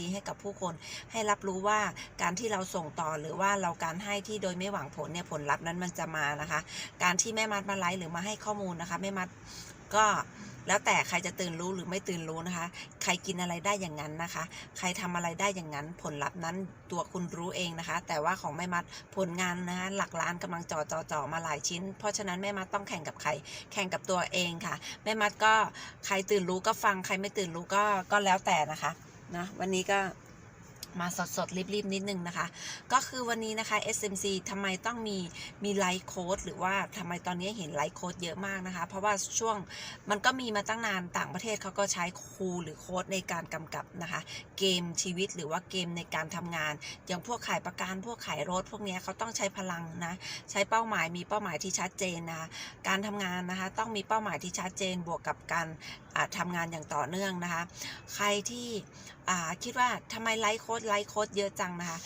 ดีๆให้กับผู้คนให้รับรู้ว่าการที่เราส่งต่อหรือว่าเราการให้ที่โดยไม่หวังผลเนี่ยผลลัพธ์นั้นมันจะมานะคะ การที่แม่มัดมาไลฟ์หรือมาให้ข้อมูลนะคะแม่มัดก็แล้วแต่ใครจะตื่นรู้หรือไม่ตื่นรู้นะคะ ใครกินอะไรได้อย่างนั้นนะคะ ใครทำอะไรได้อย่างนั้น ผลลัพธ์นั้นตัวคุณรู้เองนะคะ แต่ว่าของแม่มัดผลงานนะคะหลักล้านกำลังจ่อจ่อจ่อมาหลายชิ้น เพราะฉะนั้นแม่มัดต้องแข่งกับใคร แข่งกับตัวเองค่ะ แม่มัดก็ใครตื่นรู้ก็ฟัง ใครไม่ตื่นรู้ก็ก็แล้วแต่นะคะ นะวันนี้ก็มาสดสดๆรีบๆ นิดนึงนะคะ ก็คือวันนี้นะคะ SMC ทำไมต้องมีมีไลค์โค้ดหรือว่าทำไมตอนนี้เห็นไลค์โค้ดเยอะมากนะคะ เพราะว่าช่วงมันก็มีมาตั้งนานต่างประเทศเขาก็ใช้ครูหรือโค้ดในการกำกับนะคะ เกมชีวิตหรือว่าเกมในการทำงาน อย่างพวกขายประกันพวกขายรถ พวกนี้เขาต้องใช้พลังนะใช้เป้าหมายมีเป้าหมายที่ชัดเจนนะคะการทำงานนะคะ ต้องมีเป้าหมายที่ชัดเจนบวกกับการอ่าทำงานอย่างต่อเนื่องนะคะ ใครที่ คิดว่าทำไมไลค์โค้ดไลค์โค้ดเยอะจังนะคะ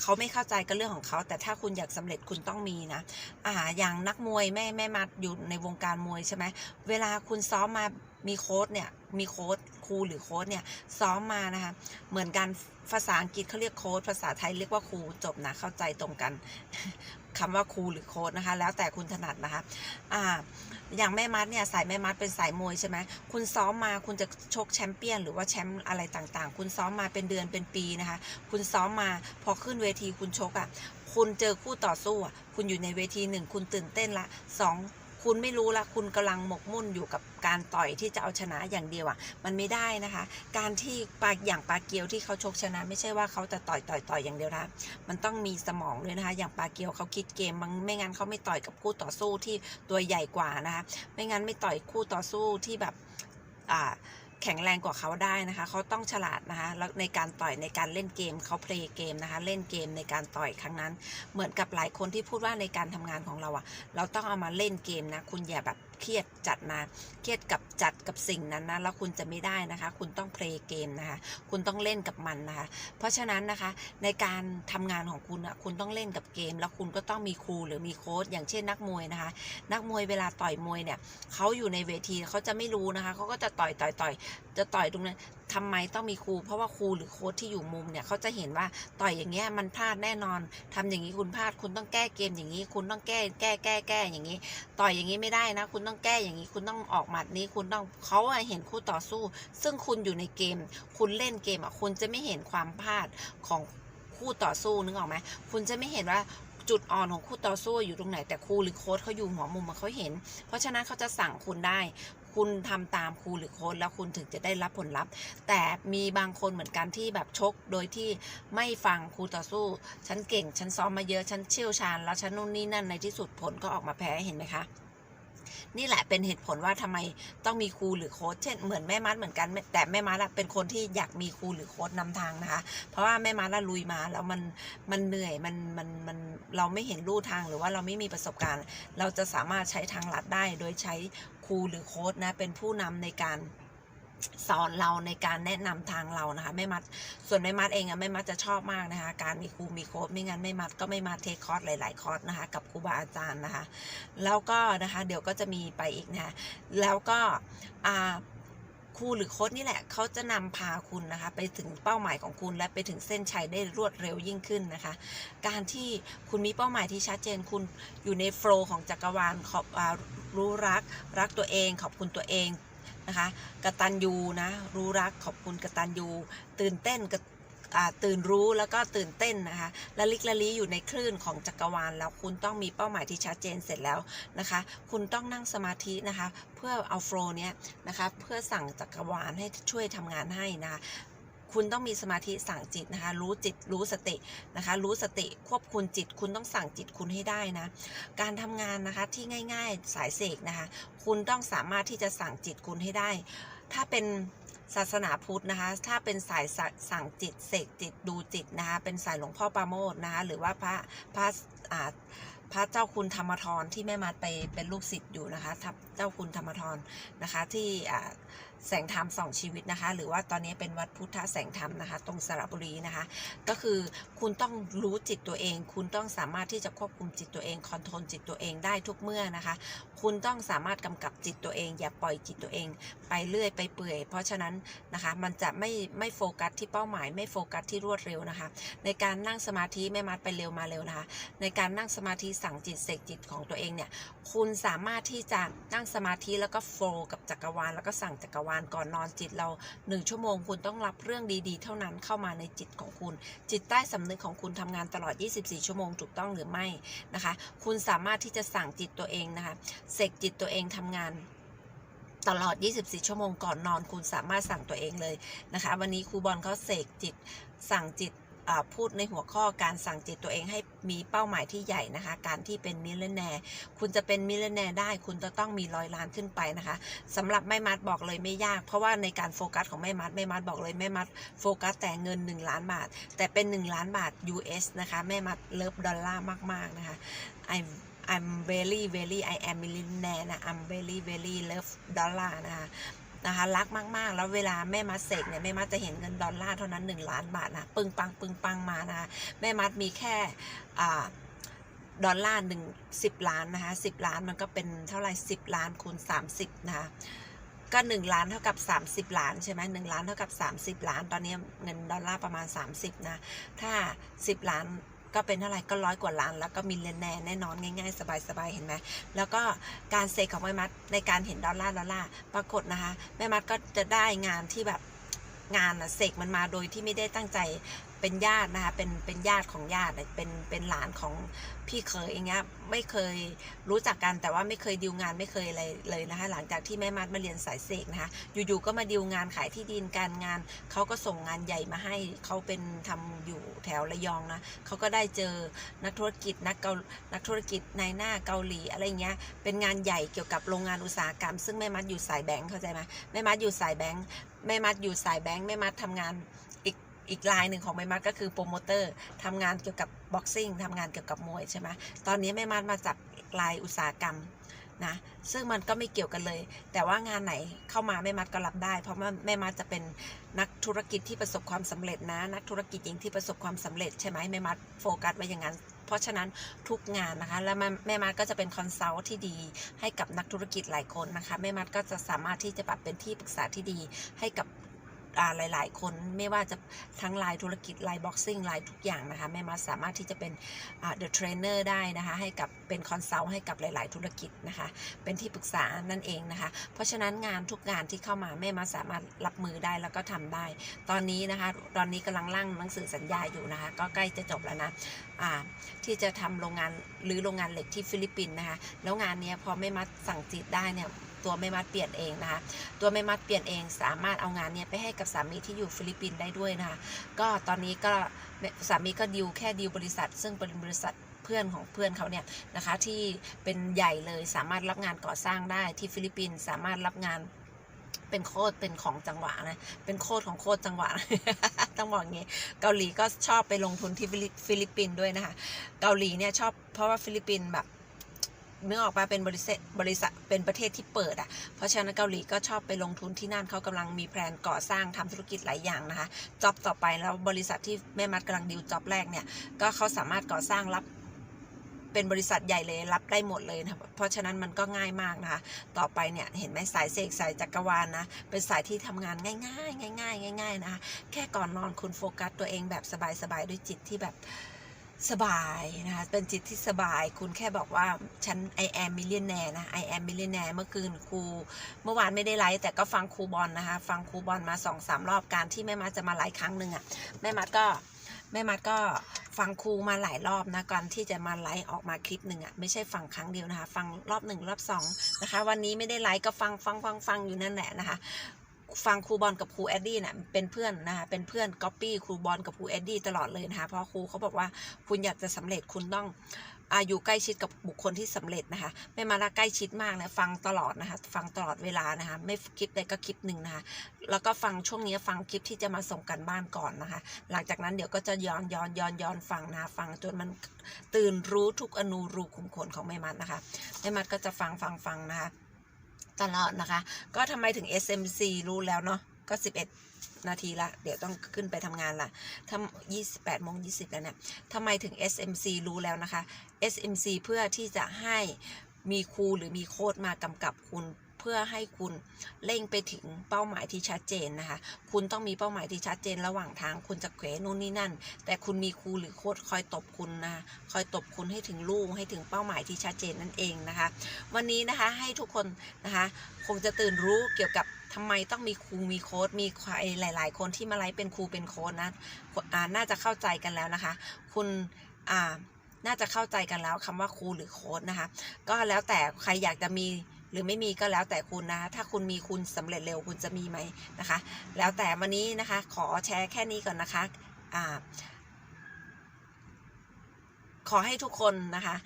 เขาไม่เข้าใจก็เรื่องของเขา แต่ถ้าคุณอยากสำเร็จคุณต้องมีนะอ่าอย่างนักมวยแม่แม่มาอยู่ในวงการมวยใช่ไหมเวลาคุณซ้อมมามีโค้ดเนี่ยมีโค้ดครูหรือโค้ดเนี่ยซ้อมมานะคะเหมือนกันภาษาอังกฤษเขาเรียกโค้ดภาษาไทยเรียกว่าครูจบนะเข้าใจตรงกันคำว่าครูหรือโค้ดนะคะ แล้วแต่คุณถนัดนะคะอ่า อย่างแม่มัดเนี่ยสายแม่มัดเป็นสายมวยใช่ไหมคุณซ้อมมาคุณจะชกแชมเปี้ยน หรือว่าแชมป์อะไรต่างๆ คุณซ้อมมาเป็นเดือนเป็นปีนะคะ คุณซ้อมมาพอขึ้นเวทีคุณชกอะ่ะคุณเจอคู่ต่อสู้อะคุณอยู่ในเวทีหนึ่งคุณตื่นเต้นละสอง คุณไม่รู้ละคุณกำลังหมกมุ่นอยู่กับการต่อยที่จะเอาชนะอย่างเดียวอะ่ะ มันไม่ได้นะคะ การที่ปาอย่างปาเกียวที่เขาชกชนะ ไม่ใช่ว่าเขาจะต่อยต่อยต่อยอย่างเดียวนะมันต้องมีสมองด้วยนะคะ อย่างปาเกียวเขาคิดเกมบางไม่งั้นเขาไม่ต่อยกับคู่ต่อสู้ที่ตัวใหญ่กว่านะคะ ไม่งั้นไม่ต่อยคู่ต่อสู้ที่แบบอ่า แข็งแรงกว่าเขาได้นะคะ เขาต้องฉลาดนะคะแล้วในการต่อยในการเล่นเกมเขาเพลย์เกมนะคะ เล่นเกมในการต่อยครั้งนั้น เหมือนกับหลายคนที่พูดว่าในการทำงานของเราอะเราต้องเอามาเล่นเกมนะ คุณอย่าแบบ เครียดจัดมาเครียดกับจัดกับสิ่งนั้นนะแล้วคุณจะไม่ได้นะคะ คุณต้องเพลย์เกมนะคะ คุณต้องเล่นกับมันนะคะ เพราะฉะนั้นนะคะในการทำงานของคุณอะคุณต้องเล่นกับเกม แล้วคุณก็ต้องมีครูหรือมีโค้ชอย่างเช่นนักมวยนะคะ นักมวยเวลาต่อยมวยเนี่ยเขาอยู่ในเวทีเขาจะไม่รู้นะคะเขาก็จะต่อยต่อยต่อยจะต่อยตรงนั้นทำไมต้องมีครู เพราะว่าครูหรือโค้ชที่อยู่มุมเนี่ยเขาจะเห็นว่าต่อยอย่างเงี้ยมันพลาดแน่นอนทำอย่างนี้คุณพลาด คุณต้องแก้เกมอย่างนี้ คุณต้องแก้แก้แก้แก้อย่างนี้ ต่อยอย่างนี้ไม่ได้นะคุณต้องแก้อย่างนี้ คุณต้องออกหมัดนี้ คุณต้องเขาเห็นคู่ต่อสู้ ซึ่งคุณอยู่ในเกม คุณเล่นเกมอะคุณจะไม่เห็นความพลาดของคู่ต่อสู้นึกออกไหมคุณจะไม่เห็นว่าจุดอ่อนของคู่ต่อสู้อยู่ตรงไหนแต่ครูหรือโค้ชเขาอยู่หัวมุมอะเขาเห็น เพราะฉะนั้นเขาจะสั่งคุณได้ คุณทำตามครูหรือโค้ชแล้วคุณถึงจะได้รับผลลัพธ์ แต่มีบางคนเหมือนกันที่แบบชก โดยที่ไม่ฟังครูต่อสู้ ฉันเก่ง ฉันซ้อมมาเยอะ ฉันเชี่ยวชาญ แล้วฉันนู่นนี่นั่นในที่สุดผลก็ออกมาแพ้เห็นไหมคะ นี่แหละเป็นเหตุผลว่าทำไมต้องมีครูหรือโค้ชเช่นเหมือนแม่มัดเหมือนกัน แต่แม่มัดเป็นคนที่อยากมีครูหรือโค้ชนำทางนะคะ เพราะว่าแม่มัดอะลุยมาแล้วมันมันเหนื่อยมันมันมันเราไม่เห็นลู่ทางหรือว่าเราไม่มีประสบการณ์ เราจะสามารถใช้ทางลัดได้โดยใช้ครูหรือโค้ชนะเป็นผู้นำในการ สอนเราในการแนะนำทางเรานะคะแม่มัดส่วนแม่มัดเองอะแม่มัดจะชอบมากนะคะ การมีครูมีโค้ชไม่งั้นแม่มัดก็ไม่มาเทคคอร์สหลาย ๆ คอร์สนะคะ กับครูบาอาจารย์นะคะ แล้วก็นะคะเดี๋ยวก็จะมีไปอีกนะคะแล้วก็อ่าครูหรือโค้ชนี่แหละเขาจะนำพาคุณนะคะ ไปถึงเป้าหมายของคุณและไปถึงเส้นชัยได้รวดเร็วยิ่งขึ้นนะคะ การที่คุณมีเป้าหมายที่ชัดเจนคุณอยู่ในโฟล์ของจักรวาลขอบารู้รัก รักตัวเอง ขอบคุณตัวเอง นะคะกระตันยูนะรู้รักขอบคุณกระตันยูตื่นเต้นกระตื่นรู้แล้วก็ตื่นเต้นนะคะละลิกละลีอยู่ในคลื่นของจักรวาลแล้วคุณต้องมีเป้าหมายที่ชัดเจนเสร็จแล้วนะคะ คุณต้องนั่งสมาธินะคะ เพื่อเอาโฟล์เนี้ยนะคะ เพื่อสั่งจักรวาลให้ช่วยทำงานให้นะคะ คุณต้องมีสมาธิสั่งจิตนะคะ รู้จิตรู้สตินะคะ รู้สติควบคุมจิต คุณต้องสั่งจิตคุณให้ได้นะ การทำงานนะคะที่ง่าย ๆ สายเสกนะคะ คุณต้องสามารถที่จะสั่งจิตคุณให้ได้ ถ้าเป็นศาสนาพุทธนะคะ ถ้าเป็นสายส,สั่งจิตเสกจิตดูจิตนะคะ เป็นสายหลวงพ่อปาโมทนะคะ หรือว่าพระพระอ่า พระเจ้าคุณธรรมทรที่แม่มัดไปเป็นลูกศิษย์อยู่นะคะทับเจ้าคุณธรรมทรนะคะ ที่แสงธรรมสองชีวิตนะคะ หรือว่าตอนนี้เป็นวัดพุทธแสงธรรมนะคะ ตรงสระบุรีนะคะ ก็คือคุณต้องรู้จิตตัวเอง คุณต้องสามารถที่จะควบคุมจิตตัวเองคอนโทรลจิตตัวเองได้ทุกเมื่อนะคะ คุณต้องสามารถกำกับจิตตัวเอง อย่าปล่อยจิตตัวเอง ไปเรื่อยไปเปื่อย เพราะฉะนั้นนะคะมันจะไม่ไม่โฟกัสที่เป้าหมาย ไม่โฟกัสที่รวดเร็วนะคะ ในการนั่งสมาธิไม่มัดไปเร็วมาเร็วนะคะ ในการนั่งสมาธิสั่งจิตเสกจิตของตัวเองเนี่ย คุณสามารถที่จะนั่งสมาธิแล้วก็โฟล์กับจักรวาล แล้วก็สั่งจักรวาลก่อนนอนจิตเราหนึ่งชั่วโมง คุณต้องรับเรื่องดีๆ เท่านั้นเข้ามาในจิตของคุณ จิตใต้สำนึกของคุณทำงานตลอด 24 ชั่วโมงถูกต้องหรือไม่นะคะ คุณสามารถที่จะสั่งจิตตัวเองนะคะเสกจิตตัวเองทำงานตลอด 24 ชั่วโมงก่อนนอน คุณสามารถสั่งตัวเองเลยนะคะ วันนี้ครูบอลเขาเสกจิต สั่งจิต พูดในหัวข้อการสั่งจิตตัวเองให้มีเป้าหมายที่ใหญ่นะคะ การที่เป็นมิลเลนแนร์คุณจะเป็นมิลเลนแนร์ได้ คุณจะต้องมีร้อยล้านขึ้นไปนะคะสำหรับแม่มัดบอกเลยไม่ยาก เพราะว่าในการโฟกัสของแม่มัดแม่มัดบอกเลยแม่มัดโฟกัสแต่เงิน 1 ล้านบาท แต่เป็น 1 ล้านบาท US นะคะแม่มัดเลิฟดอลลาร์มาก ๆ นะคะ I I'm very very I am millionaire นะ I'm very very love dollar นะคะ นะคะรักมากๆ แล้วเวลาแม่มัดเสกเนี่ยแม่มัดจะเห็นเงินดอลลาร์เท่านั้น 1 ล้านบาทนะปึงปังปึงปังมานะะแม่มัดมีแค่อ่าดอลลาร์หนึ่งสิบล้านนะคะสิบล้านมันก็เป็นเท่าไหร่สิบล้านคูณสามสิบนะคะก็หนึ่งล้านเท่ากับสามสิบล้านใช่ไหมหนึ่งล้านเท่ากับสามสิบล้าน ตอนนี้เงินดอลลาร์ประมาณสามสิบนะ ถ้าสิบล้าน ก็เป็นเท่าไหร่ก็ร้อยกว่าล้าน แล้วก็มิลเลนแน่แน่นอนง่ายๆ สบายๆ เห็นไหมแล้วก็การเซกของแม่มัดในการเห็นดอลลาร์ดอลลาร์ปรากฏนะคะแม่มัดก็จะได้งานที่แบบงานอะเสกมันมาโดยที่ไม่ได้ตั้งใจ เป็นญาตินะคะเป็นเป็นญาติของญาติเป็นเป็นหลานของพี่เคยอย่างเงี้ยไม่เคยรู้จักกันแต่ว่าไม่เคยดิวงานไม่เคยอะไรเลยนะคะหลังจากที่แม่มัดมาเรียนสายเสกนะคะอยู่ๆก็มาดิวงานขายที่ดินการงานเขาก็ส่งงานใหญ่มาให้เขาเป็นทำอยู่แถวระยองนะเขาก็ได้เจอนักธุรกิจนักเกานักธุรกิจในหน้าเกาหลีอะไรเงี้ยเป็นงานใหญ่เกี่ยวกับโรงงานอุตสาหกรรม ซึ่งแม่มัดอยู่สายแบงค์เข้าใจไหมแม่มัดอยู่สายแบงค์แม่มัดอยู่สายแบงค์แม่มัดทำงาน อีกลายหนึ่งของแม่มัดก็คือโปรโมเตอร์ทำงานเกี่ยวกับบ็อกซิ่งทำงานเกี่ยวกับมวยใช่ไหมตอนนี้แม่มัดมาจับลายอุตสาหกรรมนะซึ่งมันก็ไม่เกี่ยวกันเลย แต่ว่างานไหนเข้ามาแม่มัดก็รับได้ เพราะว่าแม่มัดจะเป็นนักธุรกิจที่ประสบความสำเร็จนะ นักธุรกิจหญิงที่ประสบความสำเร็จใช่ไหมแม่มัดโฟกัสไว้อย่างนั้น เพราะฉะนั้นทุกงานนะคะ แล้วแม่แม่มัดก็จะเป็นคอนซัลท์ที่ดีให้กับนักธุรกิจหลายคนนะคะแม่มัดก็จะสามารถที่จะแบบเป็นที่ปรึกษาที่ดีให้กับ หลาย ๆ คนไม่ว่าจะทั้งลายธุรกิจลายบ็อกซิ่งลายทุกอย่างนะคะแม่มัดสามารถที่จะเป็นเดอะเทรนเนอร์ได้นะคะให้กับเป็นคอนซัลท์ให้กับหลาย ๆ ธุรกิจนะคะเป็นที่ปรึกษานั่นเองนะคะเพราะฉะนั้นงานทุกงานที่เข้ามาแม่มาสามารถรับมือได้แล้วก็ทำได้ ตอนนี้นะคะตอนนี้กำลังร่างหนังสือสัญญาอยู่นะคะก็ใกล้จะจบแล้วนะที่จะทำโรงงานหรือโรงงานเหล็กที่ฟิลิปปินส์นะคะแล้วงานเนี้ยพอแม่มัดสั่งจิตได้เนี่ย ตัวแม่มัดเปลี่ยนเองนะคะตัวแม่มัดเปลี่ยนเองสามารถเอางานเนี้ยไปให้กับสามีที่อยู่ฟิลิปปินส์ได้ด้วยนะคะก็ตอนนี้ก็สามีก็ดิวแค่ดิวบริษัท ซึ่งเป็นบริษัทเพื่อนของเพื่อนเขาเนี่ยนะคะที่เป็นใหญ่เลยสามารถรับงานก่อสร้างได้ที่ฟิลิปปินส์สามารถรับงานเป็นโคตรเป็นของจังหวะนะเป็นโคตรของโคตรจังหวะต้องบอกอย่างนี้เกาหลีก็ชอบไปลงทุนที่ฟิลิฟิลิปปินส์ด้วยนะคะเกาหลีเนี่ยชอบเพราะว่าฟิลิปปินส์แบบ เนื้อออกมาเป็นบริษัทบริษัทเป็นประเทศที่เปิดอะ เพราะฉะนั้นเกาหลีก็ชอบไปลงทุนที่นั่นเขากำลังมีแผนก่อสร้างทำธุรกิจหลายอย่างนะคะจ็อบต่อไปแล้วบริษัทที่แม่มัดกำลังดิวจ็อบแรกเนี่ยก็เขาสามารถก่อสร้างรับเป็นบริษัทใหญ่เลยรับได้หมดเลยนะเพราะฉะนั้นมันก็ง่ายมากนะคะ ต่อไปเนี่ยเห็นไหมสายเสกสายจักรวาลนะเป็นสายที่ทำงานง่ายๆง่ายๆง่ายนะคะแค่ก่อนนอนคุณโฟกัสตัวเองแบบสบายๆด้วยจิตที่แบบ สบายนะคะ เป็นจิตที่สบาย คุณแค่บอกว่า ฉัน I am millionaire นะ I am millionaire เมื่อคืนครู เมื่อวานไม่ได้ไลฟ์แต่ก็ฟังครูบอลนะคะ ฟังครูบอลมาสองสามรอบการที่แม่มัดจะมาไลฟ์ครั้งหนึ่งอะ่ะ แม่มัดก็แม่มัดก็ฟังครูมาหลายรอบนะก่อนที่จะมาไลฟ์ออกมาคลิปหนึ่งอะ่ะไม่ใช่ฟังครั้งเดียวนะคะ ฟังรอบหนึ่งรอบสองนะคะ วันนี้ไม่ได้ไลฟ์ก็ฟังฟังฟังฟังอยู่นั่นแหละนะคะ ฟังครูบอลกับครูแอดดี้เนี่ยเป็นเพื่อนนะคะเป็นเพื่อนก๊อปปี้ครูบอลกับครูแอดดี้ตลอดเลยนะคะเพราะครูเขาบอกว่าคุณอยากจะสำเร็จคุณต้องอาอยู่ใกล้ชิดกับบุคคลที่สำเร็จนะคะไม่มาละใกล้ชิดมากนะฟังตลอดนะคะฟังตลอดเวลานะคะไม่คลิปใดก็คลิปหนึ่งนะคะแล้วก็ฟังช่วงนี้ฟังคลิปที่จะมาส่งกันบ้านก่อนนะคะ หลังจากนั้นเดี๋ยวก็จะย้อนย้อนย้อนย้อนฟังนะคะฟังจนมันตื่นรู้ทุกอนูรูขุมขนของแม่มัดนะคะแม่มัดก็จะฟังฟังฟังนะคะ ตลอดนะคะ ก็ทำไมถึง SMC รู้แล้วเนาะก็ 11 นาทีละ เดี๋ยวต้องขึ้นไปทำงานละทำ28โมง20 แล้วเนี่ยทำไมถึง SMC รู้แล้วนะคะ SMC เพื่อที่จะให้มีครูหรือมีโค้ดมากำกับคุณ เพื่อให้คุณเร่งไปถึงเป้าหมายที่ชัดเจนนะคะ คุณต้องมีเป้าหมายที่ชัดเจนระหว่างทางคุณจะเขวนู่นนี่นั่น แต่คุณมีครูหรือโค้ดคอยตบคุณนะคะคอยตบคุณให้ถึงลูกให้ถึงเป้าหมายที่ชัดเจนนั่นเองนะคะ วันนี้นะคะให้ทุกคนนะคะคงจะตื่นรู้เกี่ยวกับทำไมต้องมีครูมีโค้ดมีใครหลาย ๆ คนที่มาไลฟ์เป็นครูเป็นโค้ดนะอ่าน่าจะเข้าใจกันแล้วนะคะ คุณอ่าน่าจะเข้าใจกันแล้วคำว่าครูหรือโค้ดนะคะ ก็แล้วแต่ใครอยากจะมี หรือไม่มีก็แล้วแต่คุณนะถ้าคุณมีคุณสำเร็จเร็วคุณจะมีไหมนะคะ แล้วแต่วันนี้นะคะ ขอแชร์แค่นี้ก่อนนะคะอ่าขอให้ทุกคนนะคะ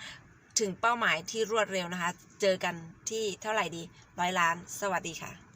ถึงเป้าหมายที่รวดเร็วนะคะ เจอกันที่เท่าไหร่ดีร้อยล้าน สวัสดีค่ะ